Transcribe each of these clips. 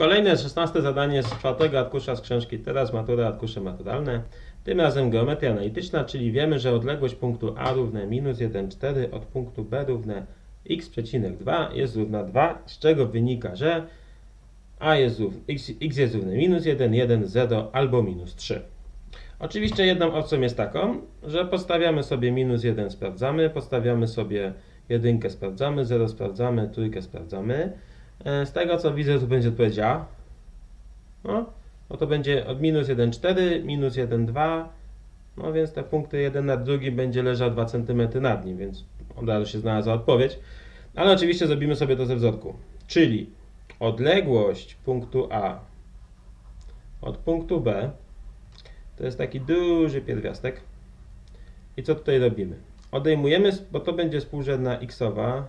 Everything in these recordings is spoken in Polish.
Kolejne 16 zadanie z czwartego arkusza z książki Teraz matura, arkusze maturalne. Tym razem geometria analityczna, czyli wiemy, że odległość punktu A równa minus 1,4 od punktu B równa x,2 jest równa 2, z czego wynika, że A jest równy, x, x jest równy minus 1, 1, 0 albo minus 3. Oczywiście jedną opcją jest taką, że postawiamy sobie minus 1 sprawdzamy, postawiamy sobie jedynkę sprawdzamy, 0 sprawdzamy, trójkę sprawdzamy. E, Z tego co widzę, tu będzie odpowiedź A. No, no to będzie od minus 1, 4, minus 1, 2. No więc te punkty jeden nad drugim będzie leżał 2 cm nad nim, więc od razu się znalazła odpowiedź. Ale oczywiście zrobimy sobie to ze wzorku. Czyli odległość punktu A od punktu B to jest taki duży pierwiastek. I co tutaj robimy? Odejmujemy, bo to będzie współrzędna xowa.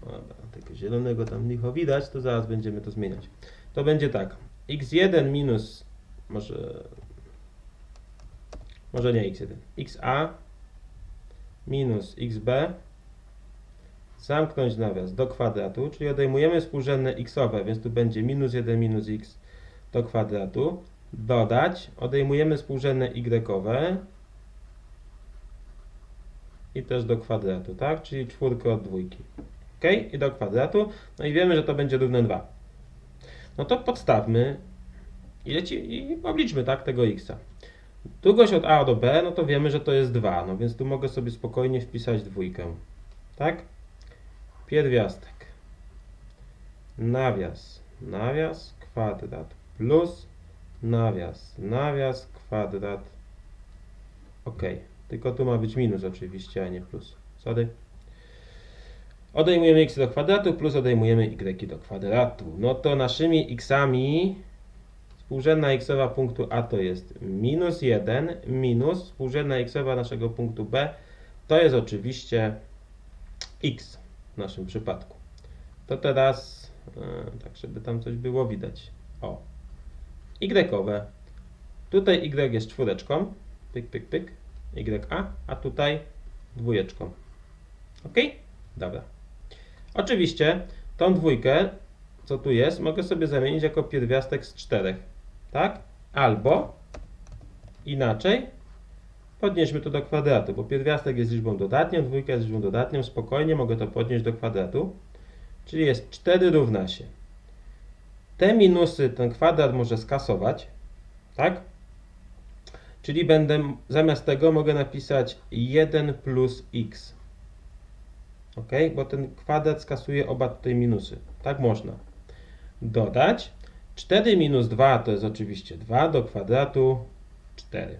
Dobra, tego zielonego tam licho widać, to zaraz będziemy to zmieniać. To będzie tak. x1 minus, może, może nie x1, xa minus xb zamknąć nawias do kwadratu, czyli odejmujemy współrzędne xowe, więc tu będzie minus 1 minus x do kwadratu, dodać, odejmujemy współrzędne y-owe i też do kwadratu, tak? Czyli czwórkę od dwójki. Ok? I do kwadratu. No i wiemy, że to będzie równe 2. No to podstawmy i, leci, i obliczmy, tak, tego x. Długość od A do B, no to wiemy, że to jest 2, no więc tu mogę sobie spokojnie wpisać dwójkę, tak? Pierwiastek, nawias, nawias, kwadrat plus nawias, nawias, kwadrat, ok. Tylko tu ma być minus oczywiście, a nie plus. Sorry. Odejmujemy x do kwadratu plus odejmujemy y do kwadratu. No to naszymi xami współrzędna xowa punktu A to jest minus 1 minus współrzędna xowa naszego punktu B to jest oczywiście x w naszym przypadku. To teraz, e, tak żeby tam coś było widać. O, y-owe. Tutaj y jest czwóreczką. Pyk, pyk, pyk. YA, a tutaj dwójeczką. Ok? Dobra. Oczywiście tą dwójkę, co tu jest, mogę sobie zamienić jako pierwiastek z czterech. Tak? Albo inaczej podnieśmy to do kwadratu, bo pierwiastek jest liczbą dodatnią, dwójka jest liczbą dodatnią, spokojnie mogę to podnieść do kwadratu. Czyli jest 4 równa się. Te minusy ten kwadrat może skasować, tak? Czyli będę, zamiast tego mogę napisać 1 plus x. Ok? Bo ten kwadrat skasuje oba tutaj minusy. Tak można. Dodać. 4 minus 2 to jest oczywiście 2 do kwadratu 4.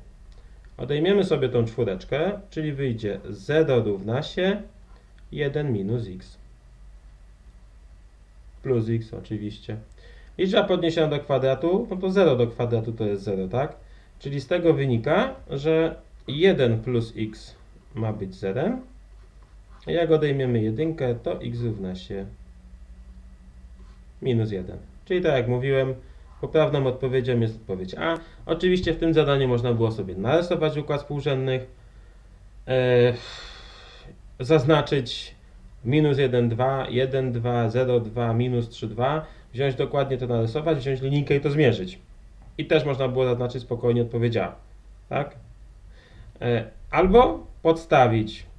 Odejmiemy sobie tą czwóreczkę, czyli wyjdzie 0 równa się 1 minus x. Plus x oczywiście. Liczba podniesiona do kwadratu, no to 0 do kwadratu to jest 0, tak? Czyli z tego wynika, że 1 plus x ma być 0. Jak odejmiemy jedynkę, to x równa się minus 1. Czyli tak jak mówiłem, poprawną odpowiedzią jest odpowiedź A. Oczywiście w tym zadaniu można było sobie narysować układ współrzędnych, e, zaznaczyć minus 1, 2, 1, 2, 0, 2, minus 3, 2, wziąć dokładnie to narysować, wziąć linijkę i to zmierzyć. I też można było zaznaczyć spokojnie odpowiedź A. Tak? E, Albo podstawić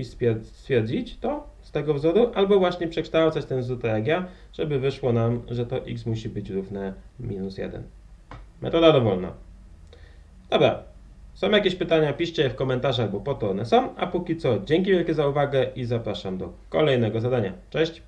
i stwier- stwierdzić to z tego wzoru, albo właśnie przekształcać ten wzór tak jak ja, żeby wyszło nam, że to x musi być równe minus 1. Metoda dowolna. Dobra. Są jakieś pytania? Piszcie je w komentarzach, bo po to one są. A póki co, dzięki wielkie za uwagę i zapraszam do kolejnego zadania. Cześć!